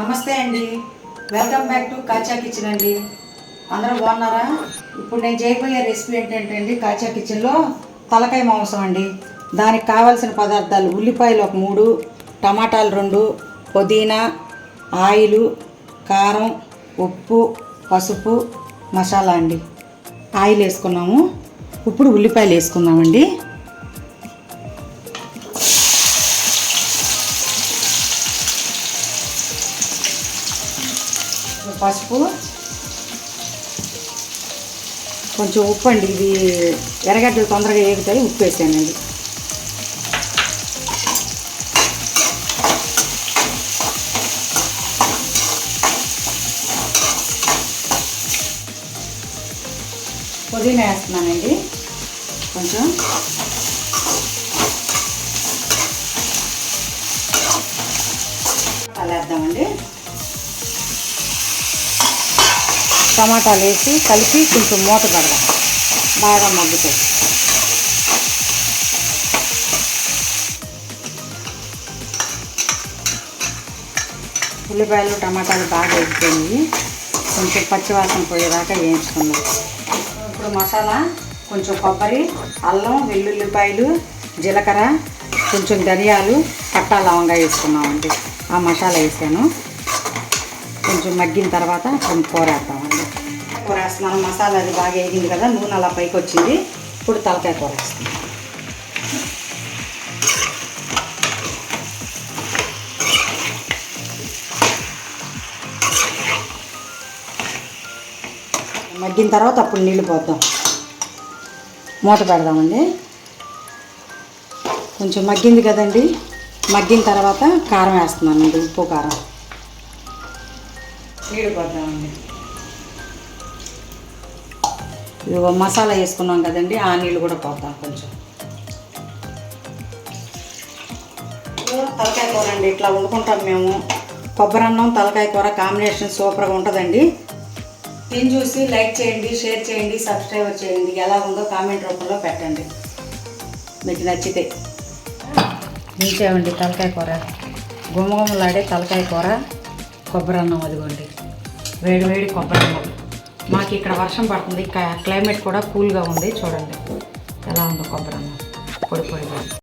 నమస్తే అండి. Welcome back to Kacha kitchen అండి. అందరూ బాగున్నారా? ఇప్పుడు నేను చేయబోయే రెసిపీ ఏంటంటే అండి కాచా కిచెన్లో తలకాయ మాంసం అండి. దానికి కావాల్సిన పదార్థాలు ఉల్లిపాయలు ఒక మూడు టమాటాలు రెండు పుదీనా ఆయిలు కారం ఉప్పు పసుపు మసాలా అండి. ఆయిల్ వేసుకున్నాము. ఇప్పుడు ఉల్లిపాయలు వేసుకుందామండి. పసుపు. కొంచెం ఉప్పు అండి. ఇది ఎర్రగడ్డలు తొందరగా ఏగుతాయి ఉప్పు వేసానండి. పుదీనా వేస్తున్నానండి. కొంచెం టమాటాలు వేసి కలిపి కొంచెం మూత పెడదాం. బాగా మగ్గుతాయి. ఉల్లిపాయలు టమాటాలు బాగా వేసుకొని కొంచెం పచ్చివాసన పోయేదాకా వేయించుకున్నాం ఇప్పుడు మసాలా కొంచెం కొబ్బరి అల్లం వెల్లుల్లిపాయలు జీలకర్ర కొంచెం ధనియాలు పట్టా లవంగా వేసుకున్నామండి. ఆ మసాలా వేసాను. కొంచెం మగ్గిన తర్వాత కొంచెం కూర వేస్తామండి కూర వేస్తున్నాను. మసాలా అది బాగా వేగింది కదా నూనె అలా పైకి వచ్చింది. ఇప్పుడు తలకాయ కూర వేస్తాం మగ్గిన తర్వాత అప్పుడు నీళ్ళు పోద్దాం. మూత పెడదామండి. కొంచెం మగ్గింది కదండి. మగ్గిన తర్వాత కారం వేస్తున్నానండి ఉప్పు కారం. నీళ్ళు ఇదిగో మసాలా వేసుకున్నాం కదండి ఆ నీళ్ళు కూడా పోద్దాం కొంచెం. తలకాయ కూర అండి ఇట్లా వండుకుంటాం మేము. కొబ్బరి అన్నం తలకాయ కూర కాంబినేషన్ సూపర్గా ఉంటుందండి. తిని చూసి లైక్ చేయండి షేర్ చేయండి సబ్స్క్రైబ్ చేయండి ఎలా ఉందో కామెంట్ రూపంలో పెట్టండి. మీకు నచ్చితే. ఇంకేమండి తలకాయ కూర. గుమ్మగుమ్మలాడే తలకాయ కూర కొబ్బరి అన్నం అదిగోండి. వేడి వేడి కొబ్బరి మాకు ఇక్కడ వర్షం పడుతుంది. క్లైమేట్ కూడా కూల్గా ఉంది. చూడండి. ఎలా ఉందో కొబ్బరి అన్నం. పొడి